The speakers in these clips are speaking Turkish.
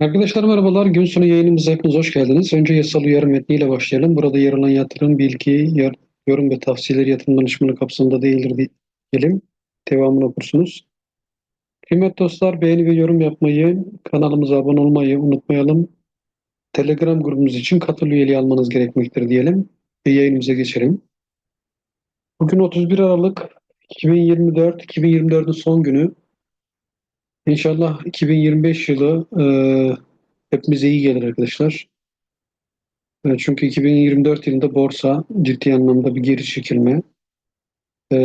Arkadaşlar merhabalar. Gün sonu yayınımıza hepiniz hoş geldiniz. Önce yasal uyarı metniyle başlayalım. Burada yer alan yatırım, bilgi, yorum ve tavsiyeler yatırım danışmanı kapsamında değildir diyelim. Devamını okursunuz. Kıymetli dostlar beğeni ve yorum yapmayı, kanalımıza abone olmayı unutmayalım. Telegram grubumuz için katıl üyeliği almanız gerekmektir diyelim. Ve yayınımıza geçelim. Bugün 31 Aralık 2024, 2024'ün son günü. İnşallah 2025 yılı e, hepimize iyi gelir arkadaşlar. E, Çünkü 2024 yılında borsa ciddi anlamda bir geri çekilme. E,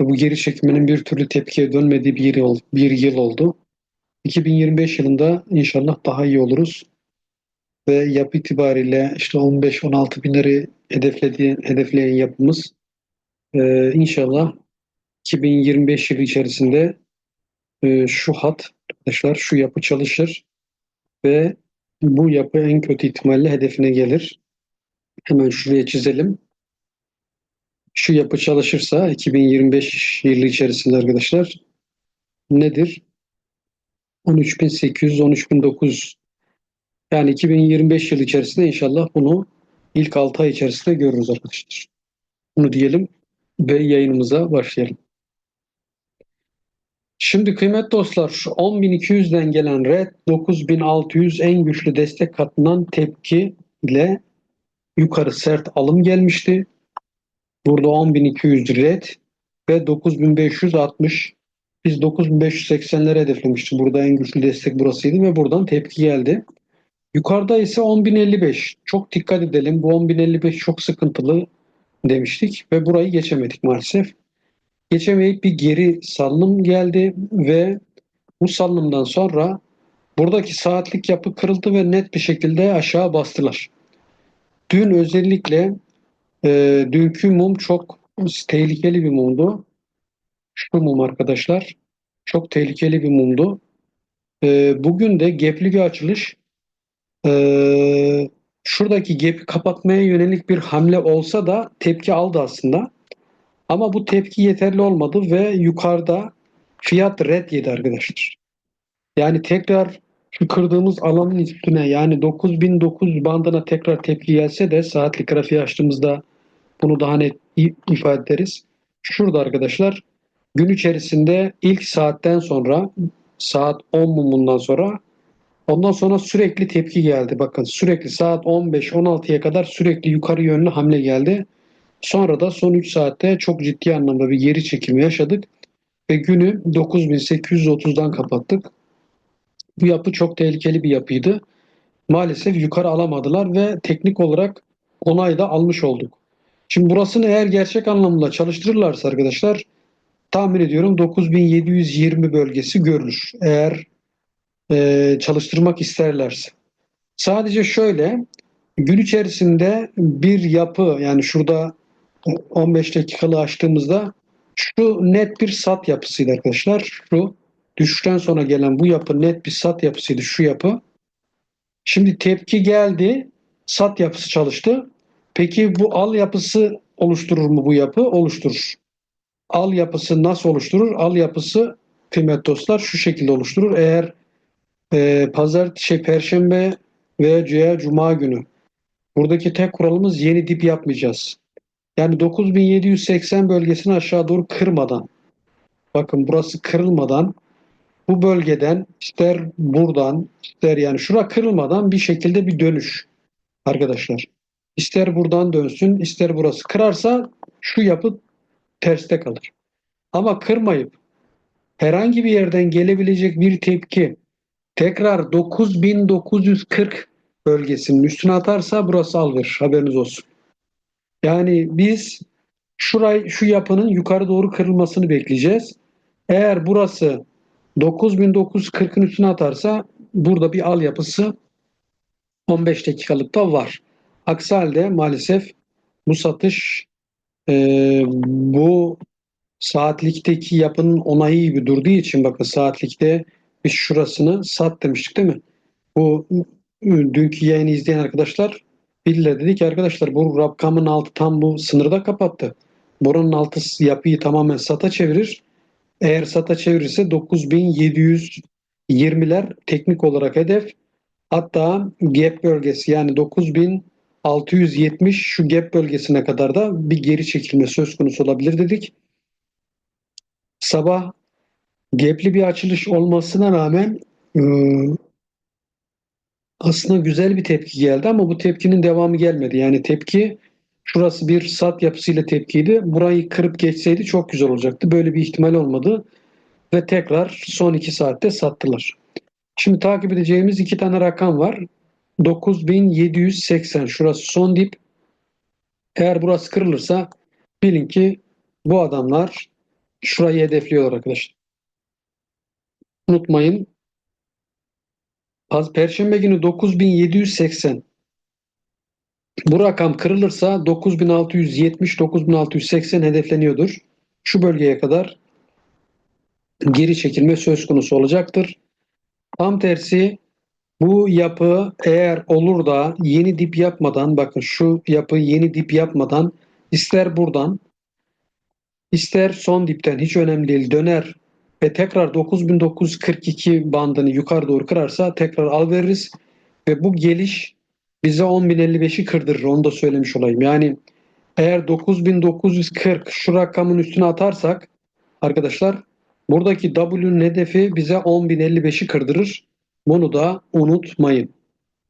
bu geri çekilmenin bir türlü tepkiye dönmediği bir yıl, bir yıl oldu. 2025 yılında inşallah daha iyi oluruz. Ve yapı itibariyle işte 15-16 binleri hedeflediği, hedefleyen yapımız e, inşallah 2025 yılı içerisinde e, şu hat arkadaşlar şu yapı çalışır ve bu yapı en kötü ihtimalle hedefine gelir. Hemen şuraya çizelim. Şu yapı çalışırsa 2025 yılı içerisinde arkadaşlar nedir? 13.800, 13.900 yani 2025 yılı içerisinde inşallah bunu ilk 6 ay içerisinde görürüz arkadaşlar. Bunu diyelim ve yayınımıza başlayalım. Şimdi kıymetli dostlar 10.200'den gelen red 9.600 en güçlü destek katından tepki ile yukarı sert alım gelmişti. Burada 10.200 red ve 9.560 biz 9.580'lere hedeflemiştik. Burada en güçlü destek burasıydı ve buradan tepki geldi. Yukarıda ise 10.055. Çok dikkat edelim. Bu 10.055 çok sıkıntılı demiştik ve burayı geçemedik maalesef. Geçemeyip bir geri salınım geldi ve bu salınımdan sonra buradaki saatlik yapı kırıldı ve net bir şekilde aşağı bastılar. Dün özellikle e, dünkü mum çok tehlikeli bir mumdu. Şu mum arkadaşlar çok tehlikeli bir mumdu. E, bugün de gepli bir açılış. E, şuradaki gepi kapatmaya yönelik bir hamle olsa da tepki aldı aslında. Ama bu tepki yeterli olmadı ve yukarıda fiyat red yedi arkadaşlar. Yani tekrar şu kırdığımız alanın üstüne yani 9900 bandına tekrar tepki gelse de saatlik grafiği açtığımızda bunu daha net ifade ederiz. Şurada arkadaşlar gün içerisinde ilk saatten sonra saat 10 mumundan sonra ondan sonra sürekli tepki geldi. Bakın sürekli saat 15-16'ya kadar sürekli yukarı yönlü hamle geldi. Sonra da son 3 saatte çok ciddi anlamda bir geri çekilme yaşadık ve günü 9830'dan kapattık. Bu yapı çok tehlikeli bir yapıydı. Maalesef yukarı alamadılar ve teknik olarak onay da almış olduk. Şimdi burasını eğer gerçek anlamda çalıştırırlarsa arkadaşlar tahmin ediyorum 9720 bölgesi görülür. Eğer e, çalıştırmak isterlerse. Sadece şöyle gün içerisinde bir yapı yani şurada 15 dakikalı açtığımızda şu net bir sat yapısıydı arkadaşlar. Şu düşüşten sonra gelen bu yapı net bir sat yapısıydı şu yapı. Şimdi tepki geldi. Sat yapısı çalıştı. Peki bu al yapısı oluşturur mu bu yapı? Oluşturur. Al yapısı nasıl oluşturur? Al yapısı kıymetli dostlar şu şekilde oluşturur. Eğer e, pazar şey perşembe veya cuma günü buradaki tek kuralımız yeni dip yapmayacağız. Yani 9780 bölgesini aşağı doğru kırmadan bakın burası kırılmadan bu bölgeden ister buradan ister yani şura kırılmadan bir şekilde bir dönüş arkadaşlar. İster buradan dönsün ister burası kırarsa şu yapı terste kalır. Ama kırmayıp herhangi bir yerden gelebilecek bir tepki tekrar 9940 bölgesinin üstüne atarsa burası al verir. Haberiniz olsun. Yani biz şuray, şu yapının yukarı doğru kırılmasını bekleyeceğiz. Eğer burası 9940'ın üstüne atarsa burada bir al yapısı 15 dakikalıkta var. Aksi halde maalesef bu satış e, bu saatlikteki yapının onayı gibi durduğu için bakın saatlikte biz şurasını sat demiştik değil mi? Bu dünkü yayını izleyen arkadaşlar bildiler dedi ki arkadaşlar bu rakamın altı tam bu sınırda kapattı. Buranın altı yapıyı tamamen sata çevirir. Eğer sata çevirirse 9700 20'ler teknik olarak hedef. Hatta gap bölgesi yani 9670 şu gap bölgesine kadar da bir geri çekilme söz konusu olabilir dedik. Sabah gapli bir açılış olmasına rağmen ıı, aslında güzel bir tepki geldi ama bu tepkinin devamı gelmedi. Yani tepki şurası bir sat yapısıyla tepkiydi. Burayı kırıp geçseydi çok güzel olacaktı. Böyle bir ihtimal olmadı. Ve tekrar son 2 saatte sattılar. Şimdi takip edeceğimiz iki tane rakam var. 9780 şurası son dip. Eğer burası kırılırsa bilin ki bu adamlar şurayı hedefliyorlar arkadaşlar. Unutmayın. Paz- Perşembe günü 9780. Bu rakam kırılırsa 9670 9680 hedefleniyordur. Şu bölgeye kadar geri çekilme söz konusu olacaktır. Tam tersi bu yapı eğer olur da yeni dip yapmadan bakın şu yapı yeni dip yapmadan ister buradan ister son dipten hiç önemli değil döner ve tekrar 9942 bandını yukarı doğru kırarsa tekrar al veririz ve bu geliş bize 10.055'i kırdırır onu da söylemiş olayım. Yani eğer 9940 şu rakamın üstüne atarsak arkadaşlar buradaki W'nin hedefi bize 10.055'i kırdırır. Bunu da unutmayın.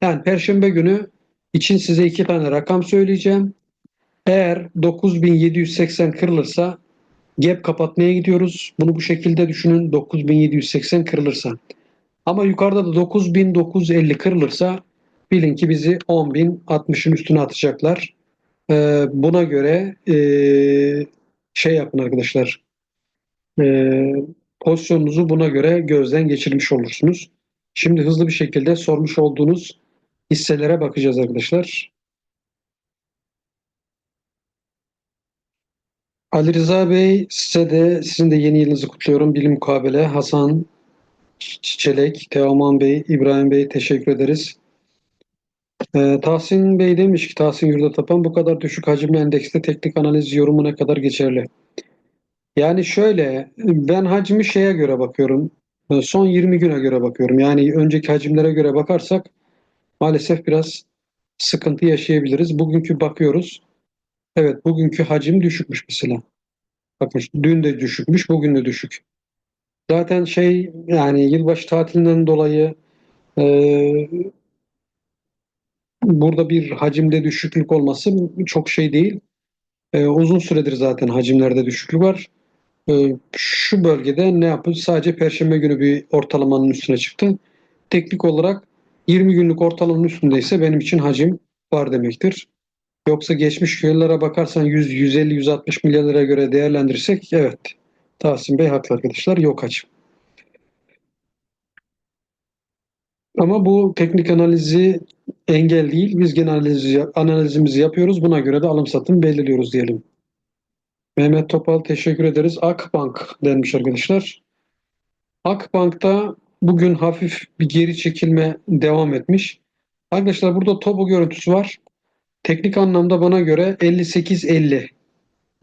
Yani Perşembe günü için size iki tane rakam söyleyeceğim. Eğer 9780 kırılırsa gap kapatmaya gidiyoruz. Bunu bu şekilde düşünün. 9780 kırılırsa. Ama yukarıda da 9950 kırılırsa bilin ki bizi 10.060'ın üstüne atacaklar. Ee, buna göre ee, şey yapın arkadaşlar. Ee, pozisyonunuzu buna göre gözden geçirmiş olursunuz. Şimdi hızlı bir şekilde sormuş olduğunuz hisselere bakacağız arkadaşlar. Ali Rıza Bey size de sizin de yeni yılınızı kutluyorum. Bilim mukabele Hasan Çiçelek, Teoman Bey, İbrahim Bey teşekkür ederiz. Ee, Tahsin Bey demiş ki Tahsin Yurda Tapan bu kadar düşük hacimli endekste teknik analiz yorumu ne kadar geçerli? Yani şöyle ben hacmi şeye göre bakıyorum. Ee, Son 20 güne göre bakıyorum. Yani önceki hacimlere göre bakarsak maalesef biraz sıkıntı yaşayabiliriz. Bugünkü bakıyoruz. Evet bugünkü hacim düşükmüş mesela. Bakın dün de düşükmüş, bugün de düşük. Zaten şey yani yılbaşı tatilinden dolayı e, burada bir hacimde düşüklük olması çok şey değil. E, uzun süredir zaten hacimlerde düşüklük var. E, şu bölgede ne yapıyor? Sadece Perşembe günü bir ortalamanın üstüne çıktı. Teknik olarak 20 günlük ortalamanın üstündeyse benim için hacim var demektir. Yoksa geçmiş yıllara bakarsan 100, 150, 160 milyarlara göre değerlendirirsek evet. Tahsin Bey haklı arkadaşlar. Yok hacim. Ama bu teknik analizi engel değil. Biz genel analizi, analizimizi yapıyoruz. Buna göre de alım satım belirliyoruz diyelim. Mehmet Topal teşekkür ederiz. Akbank denmiş arkadaşlar. Akbank'ta bugün hafif bir geri çekilme devam etmiş. Arkadaşlar burada topo görüntüsü var. Teknik anlamda bana göre 58-50.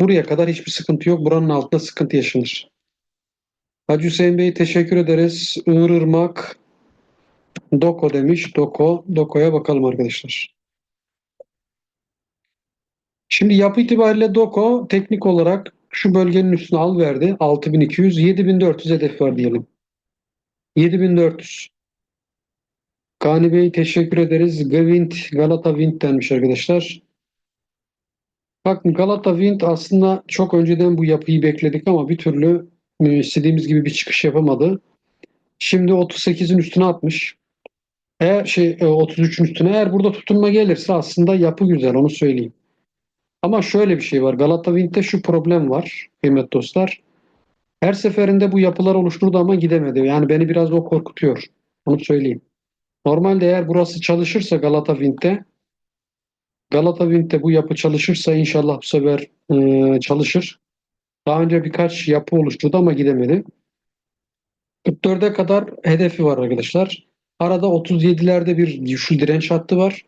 Buraya kadar hiçbir sıkıntı yok. Buranın altında sıkıntı yaşanır. Hacı Hüseyin Bey teşekkür ederiz. Iğır Irmak Doko demiş. Doko. Doko'ya bakalım arkadaşlar. Şimdi yapı itibariyle Doko teknik olarak şu bölgenin üstüne al verdi. 6200, 7400 hedef var diyelim. 7400. Gani Bey teşekkür ederiz. Gavint, Galata Wind denmiş arkadaşlar. Bakın Galata Wind aslında çok önceden bu yapıyı bekledik ama bir türlü e, istediğimiz gibi bir çıkış yapamadı. Şimdi 38'in üstüne atmış. Eğer şey e, 33'ün üstüne eğer burada tutunma gelirse aslında yapı güzel onu söyleyeyim. Ama şöyle bir şey var. Galata Wind'de şu problem var kıymetli dostlar. Her seferinde bu yapılar oluşturdu ama gidemedi. Yani beni biraz o korkutuyor. Onu söyleyeyim. Normalde eğer burası çalışırsa Galata Wind'de Galata Wind'de bu yapı çalışırsa inşallah bu sefer e, çalışır. Daha önce birkaç yapı oluşturdu ama gidemedi. 44'e kadar hedefi var arkadaşlar. Arada 37'lerde bir güçlü direnç hattı var.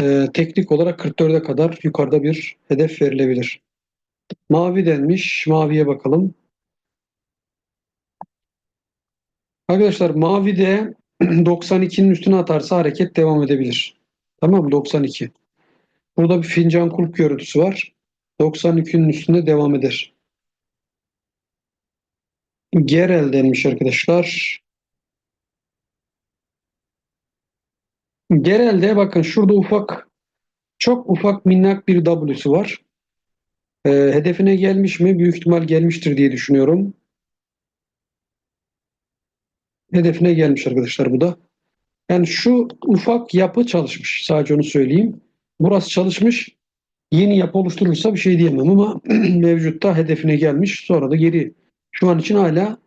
Ee, teknik olarak 44'e kadar yukarıda bir hedef verilebilir. Mavi denmiş. Maviye bakalım. Arkadaşlar mavi de 92'nin üstüne atarsa hareket devam edebilir. Tamam mı? 92. Burada bir fincan kulp görüntüsü var. 92'nin üstünde devam eder. Gerel denmiş arkadaşlar. Gerelde bakın şurada ufak çok ufak minnak bir W'su var. Ee, hedefine gelmiş mi? Büyük ihtimal gelmiştir diye düşünüyorum. Hedefine gelmiş arkadaşlar bu da. Yani şu ufak yapı çalışmış. Sadece onu söyleyeyim. Burası çalışmış. Yeni yapı oluşturursa bir şey diyemem ama mevcutta hedefine gelmiş. Sonra da geri. Şu an için hala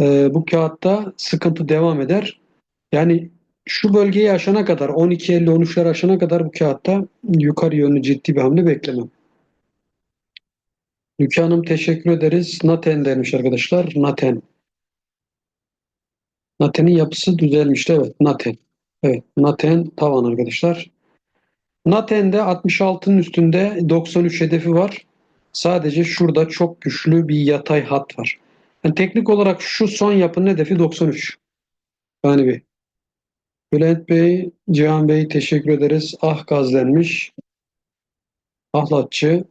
e, bu kağıtta sıkıntı devam eder. Yani şu bölgeyi aşana kadar 12.50-13'ler aşana kadar bu kağıtta yukarı yönlü ciddi bir hamle beklemem. Hanım teşekkür ederiz. Naten demiş arkadaşlar. Naten. Naten'in yapısı düzelmişti. Evet. Naten. Evet. Naten tavan arkadaşlar. Naten'de 66'nın üstünde 93 hedefi var. Sadece şurada çok güçlü bir yatay hat var. Yani teknik olarak şu son yapının hedefi 93. Yani bir. Bülent Bey, Cihan Bey teşekkür ederiz. Ah gaz denmiş. Ahlatçı.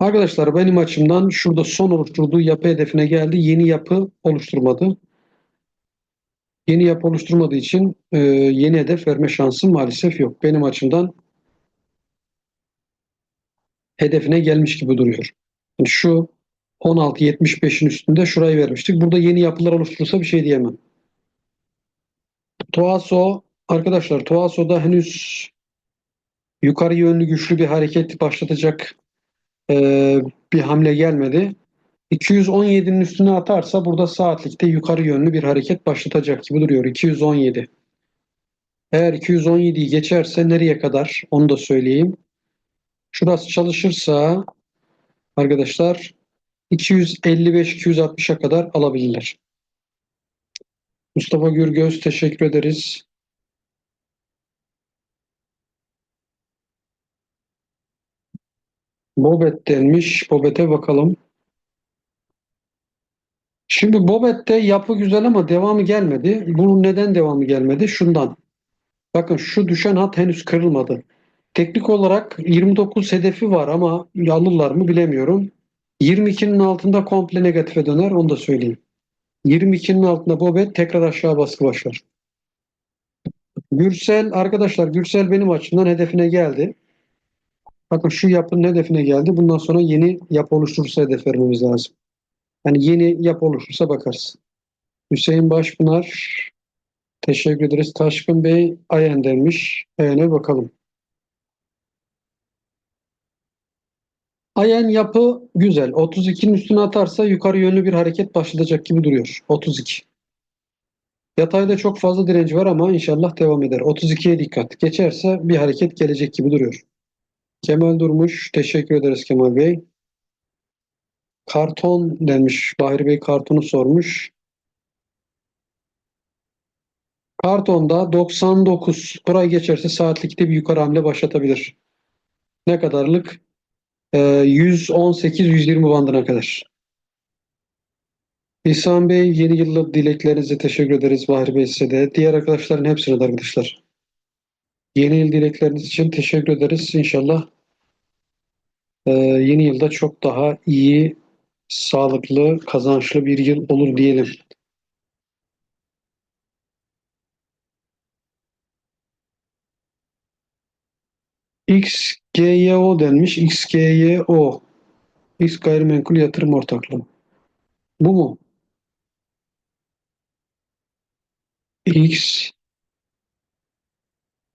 Arkadaşlar benim açımdan şurada son oluşturduğu yapı hedefine geldi. Yeni yapı oluşturmadı. Yeni yapı oluşturmadığı için e, yeni hedef verme şansım maalesef yok. Benim açımdan hedefine gelmiş gibi duruyor. Yani şu 16.75'in üstünde şurayı vermiştik. Burada yeni yapılar oluşturursa bir şey diyemem. Toaso arkadaşlar Toaso'da henüz yukarı yönlü güçlü bir hareket başlatacak e, bir hamle gelmedi. 217'nin üstüne atarsa burada saatlikte yukarı yönlü bir hareket başlatacak gibi duruyor. 217. Eğer 217'yi geçerse nereye kadar onu da söyleyeyim. Şurası çalışırsa arkadaşlar 255-260'a kadar alabilirler. Mustafa Gürgöz teşekkür ederiz. Bobet denmiş. Bobet'e bakalım. Şimdi Bobet'te yapı güzel ama devamı gelmedi. Bunun neden devamı gelmedi? Şundan. Bakın şu düşen hat henüz kırılmadı. Teknik olarak 29 hedefi var ama alırlar mı bilemiyorum. 22'nin altında komple negatife döner onu da söyleyeyim. 22'nin altında Bobet tekrar aşağı baskı başlar. Gürsel arkadaşlar Gürsel benim açımdan hedefine geldi. Bakın şu yapının hedefine geldi. Bundan sonra yeni yapı oluşturursa hedef vermemiz lazım. Yani yeni yapı oluşursa bakarız. Hüseyin Başpınar teşekkür ederiz. Taşkın Bey Ayen demiş. Ayen'e bakalım. Ayen yapı güzel. 32'nin üstüne atarsa yukarı yönlü bir hareket başlayacak gibi duruyor. 32. Yatayda çok fazla direnci var ama inşallah devam eder. 32'ye dikkat. Geçerse bir hareket gelecek gibi duruyor. Kemal Durmuş. Teşekkür ederiz Kemal Bey. Karton demiş. Bahri Bey kartonu sormuş. Kartonda 99. Burayı geçerse saatlikte bir yukarı hamle başlatabilir. Ne kadarlık? Ee, 118-120 bandına kadar. İhsan Bey yeni yıllık dileklerinize teşekkür ederiz. Bahri Bey size de. Diğer arkadaşların hepsine de arkadaşlar. Yeni yıl dilekleriniz için teşekkür ederiz. İnşallah e, yeni yılda çok daha iyi, sağlıklı, kazançlı bir yıl olur diyelim. XGYO denmiş. XGYO. X gayrimenkul yatırım ortaklığı. Bu mu? X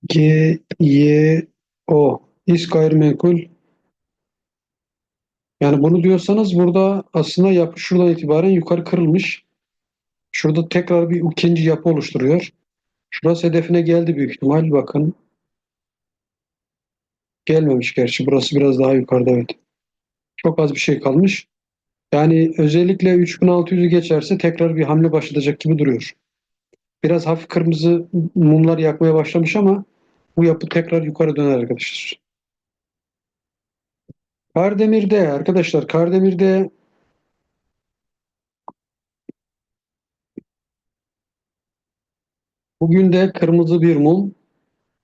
G Y O. X gayrimenkul. Yani bunu diyorsanız burada aslında yapı şuradan itibaren yukarı kırılmış. Şurada tekrar bir ikinci yapı oluşturuyor. Şurası hedefine geldi büyük ihtimal. Bakın. Gelmemiş gerçi. Burası biraz daha yukarıda evet. Çok az bir şey kalmış. Yani özellikle 3600'ü geçerse tekrar bir hamle başlatacak gibi duruyor. Biraz hafif kırmızı mumlar yakmaya başlamış ama bu yapı tekrar yukarı döner arkadaşlar. Kardemir'de arkadaşlar Kardemir'de Bugün de kırmızı bir mum.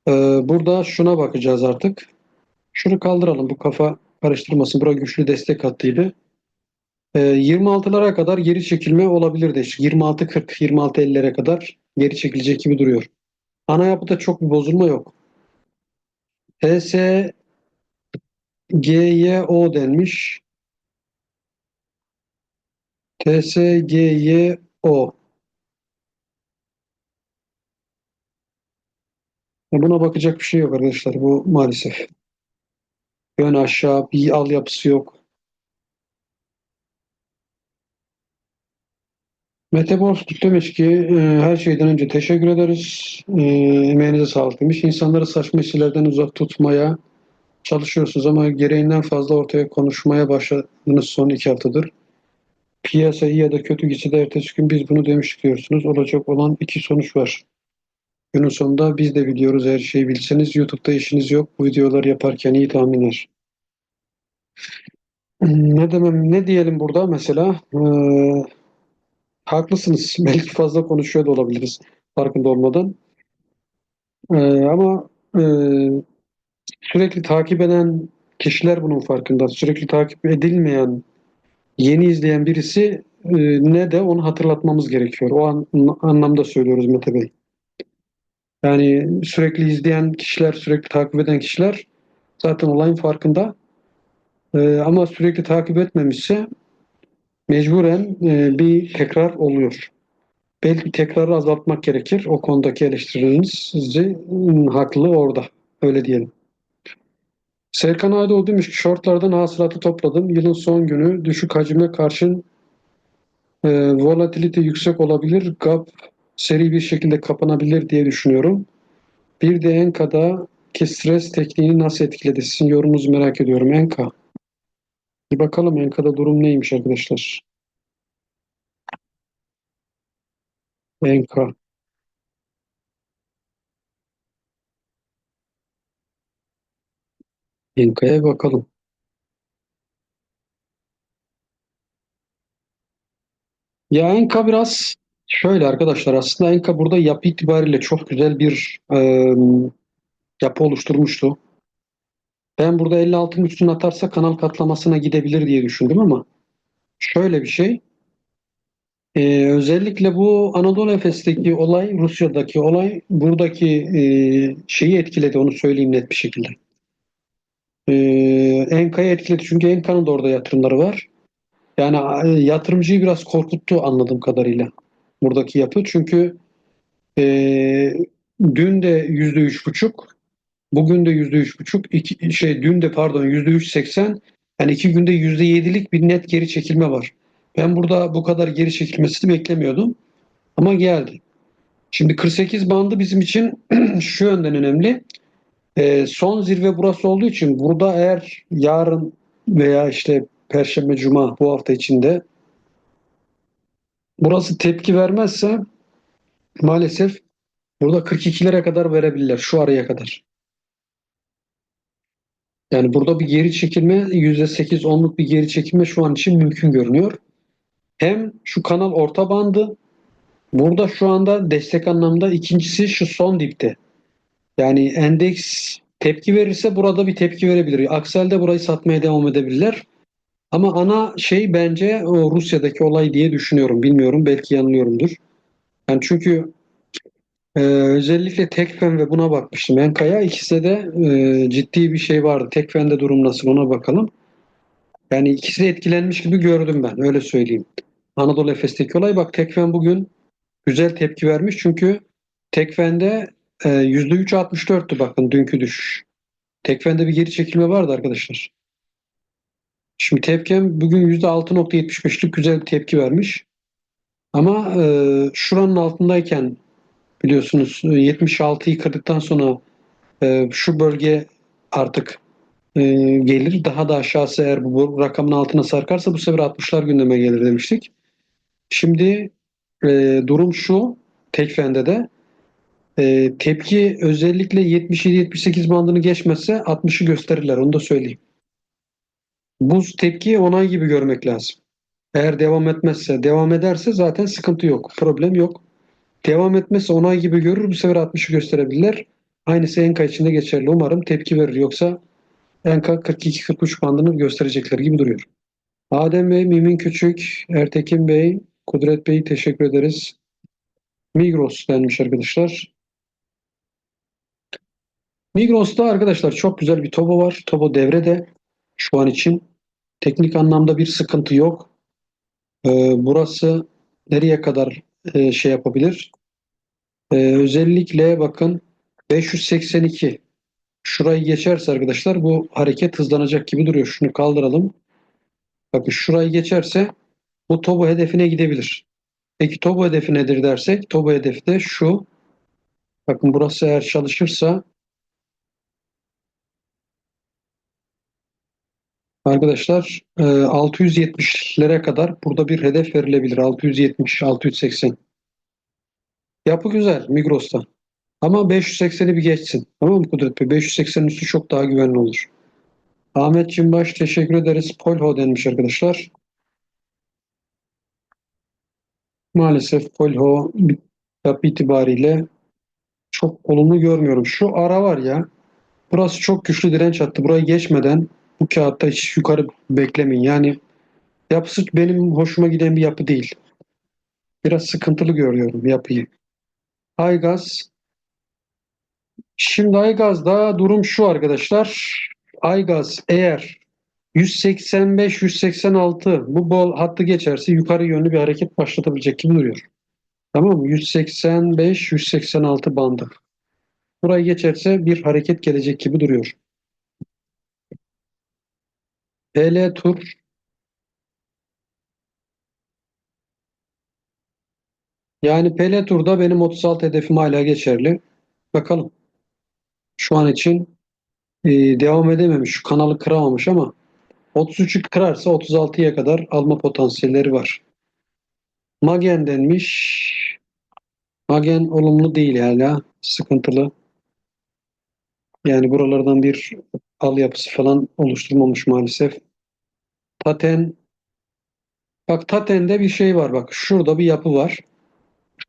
Ee, burada şuna bakacağız artık. Şunu kaldıralım. Bu kafa karıştırmasın. Bura güçlü destek hattıydı. Ee, 26'lara kadar geri çekilme olabilir de. 26-40, 26-50'lere kadar geri çekilecek gibi duruyor. Ana yapıda çok bir bozulma yok. TS GYO denmiş. TSGYO. Buna bakacak bir şey yok arkadaşlar. Bu maalesef. Ön aşağı bir al yapısı yok. Mete Bozkurt demiş ki e, her şeyden önce teşekkür ederiz. E, emeğinize sağlık demiş. İnsanları saçma işlerden uzak tutmaya çalışıyorsunuz ama gereğinden fazla ortaya konuşmaya başladınız son iki haftadır. Piyasa iyi ya da kötü gitse de ertesi gün biz bunu demiş diyorsunuz. Olacak olan iki sonuç var. Günün sonunda biz de biliyoruz her şeyi bilseniz. YouTube'da işiniz yok. Bu videoları yaparken iyi tahminler. Ne demem, ne diyelim burada mesela? Ee, haklısınız. Belki fazla konuşuyor da olabiliriz farkında olmadan. Ee, ama e, sürekli takip eden kişiler bunun farkında. Sürekli takip edilmeyen, yeni izleyen birisi e, ne de onu hatırlatmamız gerekiyor. O an, anlamda söylüyoruz Mete Bey. Yani sürekli izleyen kişiler, sürekli takip eden kişiler zaten olayın farkında. Ee, ama sürekli takip etmemişse mecburen e, bir tekrar oluyor. Belki tekrarı azaltmak gerekir. O konudaki eleştirileriniz haklı orada. Öyle diyelim. Serkan Aydoğdu demiş ki shortlardan hasılatı topladım. Yılın son günü düşük hacime karşın e, volatilite yüksek olabilir. Gap seri bir şekilde kapanabilir diye düşünüyorum. Bir de Enka'da ki stres tekniğini nasıl etkiledi? Sizin yorumunuzu merak ediyorum. Enka. Bir bakalım Enka'da durum neymiş arkadaşlar. Enka. Enka'ya bakalım. Ya Enka biraz şöyle arkadaşlar aslında Enka burada yapı itibariyle çok güzel bir e, yapı oluşturmuştu. Ben burada 56'ın üstüne atarsa kanal katlamasına gidebilir diye düşündüm ama şöyle bir şey. Ee, özellikle bu Anadolu Efes'teki olay, Rusya'daki olay buradaki e, şeyi etkiledi onu söyleyeyim net bir şekilde. Ee, Enka'yı etkiledi çünkü Enka'nın da orada yatırımları var. Yani e, yatırımcıyı biraz korkuttu anladığım kadarıyla buradaki yapı. Çünkü e, dün de yüzde üç buçuk, bugün de yüzde üç buçuk, şey dün de pardon yüzde üç seksen, yani iki günde yüzde yedilik bir net geri çekilme var. Ben burada bu kadar geri çekilmesini beklemiyordum ama geldi. Şimdi 48 bandı bizim için şu yönden önemli. E, son zirve burası olduğu için burada eğer yarın veya işte Perşembe, Cuma bu hafta içinde burası tepki vermezse maalesef burada 42'lere kadar verebilirler şu araya kadar. Yani burada bir geri çekilme %8-10'luk bir geri çekilme şu an için mümkün görünüyor. Hem şu kanal orta bandı burada şu anda destek anlamda ikincisi şu son dipte. Yani endeks tepki verirse burada bir tepki verebilir. Akselde burayı satmaya devam edebilirler. Ama ana şey bence o Rusya'daki olay diye düşünüyorum. Bilmiyorum belki yanılıyorumdur. Yani çünkü e, özellikle Tekfen ve buna bakmıştım. Enkaya ikisi de e, ciddi bir şey vardı. Tekfen'de durum nasıl ona bakalım. Yani ikisi etkilenmiş gibi gördüm ben öyle söyleyeyim. Anadolu Efes'teki olay bak Tekfen bugün güzel tepki vermiş çünkü Tekfen'de e, %3.64'tü bakın dünkü düşüş. Tekfen'de bir geri çekilme vardı arkadaşlar. Şimdi tepkim bugün %6.75'lik güzel bir tepki vermiş. Ama e, şuranın altındayken biliyorsunuz 76'yı kırdıktan sonra e, şu bölge artık e, gelir. Daha da aşağısı eğer bu rakamın altına sarkarsa bu sefer 60'lar gündeme gelir demiştik. Şimdi e, durum şu Tekfen'de de e, tepki özellikle 77-78 bandını geçmezse 60'ı gösterirler onu da söyleyeyim. Bu tepkiyi onay gibi görmek lazım. Eğer devam etmezse, devam ederse zaten sıkıntı yok, problem yok. devam etmezse onay gibi görür. Bu sefer 60'ı gösterebilirler. Aynısı Enka için de geçerli. Umarım tepki verir. Yoksa Enka 42-43 bandını gösterecekler gibi duruyor. Adem Bey, Mimin Küçük, Ertekin Bey, Kudret Bey teşekkür ederiz. Migros denmiş arkadaşlar. Migros'ta arkadaşlar çok güzel bir Tobo var. Tobo devrede şu an için. Teknik anlamda bir sıkıntı yok. Ee, burası nereye kadar e, şey yapabilir? Ee, özellikle bakın 582 şurayı geçerse arkadaşlar bu hareket hızlanacak gibi duruyor. Şunu kaldıralım. Bakın şurayı geçerse bu Tobo hedefine gidebilir. Peki Tobo hedefi nedir dersek Tobo hedefi de şu. Bakın burası eğer çalışırsa Arkadaşlar e, 670'lere kadar burada bir hedef verilebilir. 670, 680. Yapı güzel Migros'ta. Ama 580'i bir geçsin. Tamam mı Kudret Bey? 580'in üstü çok daha güvenli olur. Ahmet Cimbaş teşekkür ederiz. Polho denmiş arkadaşlar. Maalesef Polho yapı itibariyle çok olumlu görmüyorum. Şu ara var ya burası çok güçlü direnç attı. Burayı geçmeden bu kağıtta hiç yukarı beklemeyin. Yani yapısı benim hoşuma giden bir yapı değil. Biraz sıkıntılı görüyorum yapıyı. Aygaz. Şimdi Aygaz'da durum şu arkadaşlar. Aygaz eğer 185-186 bu bol hattı geçerse yukarı yönlü bir hareket başlatabilecek gibi duruyor. Tamam mı? 185-186 bandı. Burayı geçerse bir hareket gelecek gibi duruyor. PL tur yani PL turda benim 36 hedefim hala geçerli. Bakalım. Şu an için e, devam edememiş. Şu kanalı kıramamış ama 33'ü kırarsa 36'ya kadar alma potansiyelleri var. Magen denmiş. Magen olumlu değil hala. Sıkıntılı. Yani buralardan bir al yapısı falan oluşturmamış maalesef. Taten bak Taten'de bir şey var bak. Şurada bir yapı var.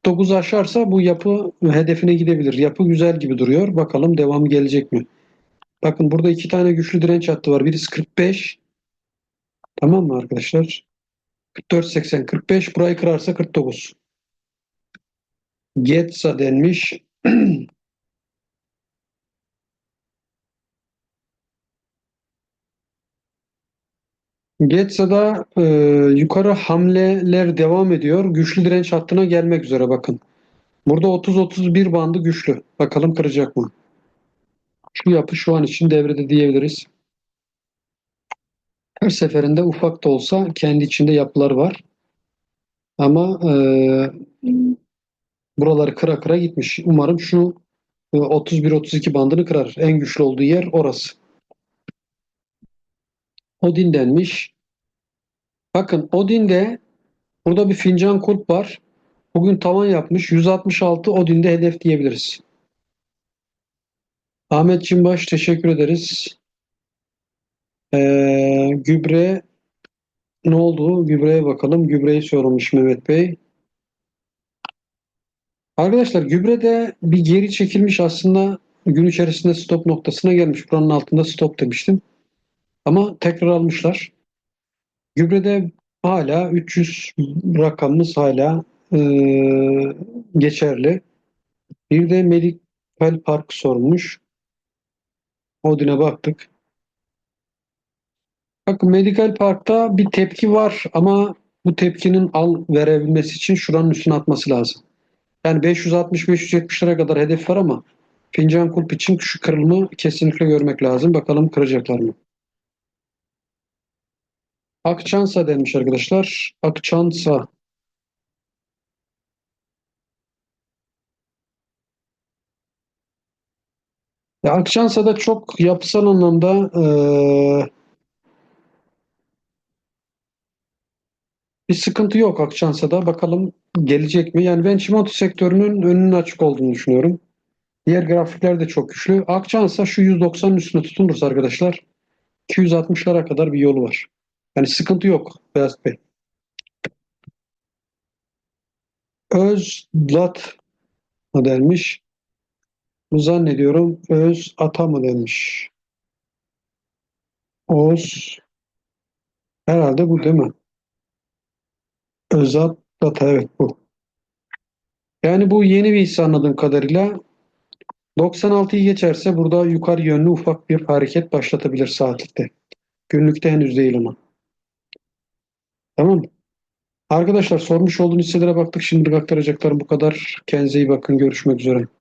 9 aşarsa bu yapı hedefine gidebilir. Yapı güzel gibi duruyor. Bakalım devam gelecek mi? Bakın burada iki tane güçlü direnç hattı var. Birisi 45. Tamam mı arkadaşlar? 44 80 45 burayı kırarsa 49. Getsa denmiş. Getsa'da e, yukarı hamleler devam ediyor. Güçlü direnç hattına gelmek üzere bakın. Burada 30-31 bandı güçlü. Bakalım kıracak mı? Şu yapı şu an için devrede diyebiliriz. Her seferinde ufak da olsa kendi içinde yapılar var. Ama e, buraları kıra kıra gitmiş. Umarım şu e, 31-32 bandını kırar. En güçlü olduğu yer orası. Odin denmiş. Bakın Odin'de burada bir fincan kulp var. Bugün tavan yapmış. 166 Odin'de hedef diyebiliriz. Ahmet Cimbaş teşekkür ederiz. Ee, gübre ne oldu? Gübreye bakalım. Gübreyi sorulmuş Mehmet Bey. Arkadaşlar gübrede bir geri çekilmiş aslında gün içerisinde stop noktasına gelmiş. Buranın altında stop demiştim. Ama tekrar almışlar. Gübrede hala 300 rakamımız hala e, geçerli. Bir de Medical Park sormuş. Odin'e baktık. Bakın Medical Park'ta bir tepki var ama bu tepkinin al verebilmesi için şuranın üstüne atması lazım. Yani 560-570'lere kadar hedef var ama fincan kulp için şu kırılımı kesinlikle görmek lazım. Bakalım kıracaklar mı? Akçansa denmiş arkadaşlar. Akçansa. Ya Akçansa'da çok yapısal anlamda eee, bir sıkıntı yok Akçansa'da. Bakalım gelecek mi? Yani ben çimento sektörünün önünün açık olduğunu düşünüyorum. Diğer grafikler de çok güçlü. Akçansa şu 190'ın üstüne tutunursa arkadaşlar 260'lara kadar bir yolu var. Yani sıkıntı yok Beyaz Bey. Özlat mı denmiş? Zannediyorum öz ata mı denmiş? Oz herhalde bu değil mi? Özat ata evet bu. Yani bu yeni bir hisse anladığım kadarıyla 96'yı geçerse burada yukarı yönlü ufak bir hareket başlatabilir saatlikte. Günlükte henüz değil ama. Tamam? Arkadaşlar sormuş olduğunuz hisselere baktık. Şimdilik aktaracaklarım bu kadar. Kendinize iyi bakın. Görüşmek üzere.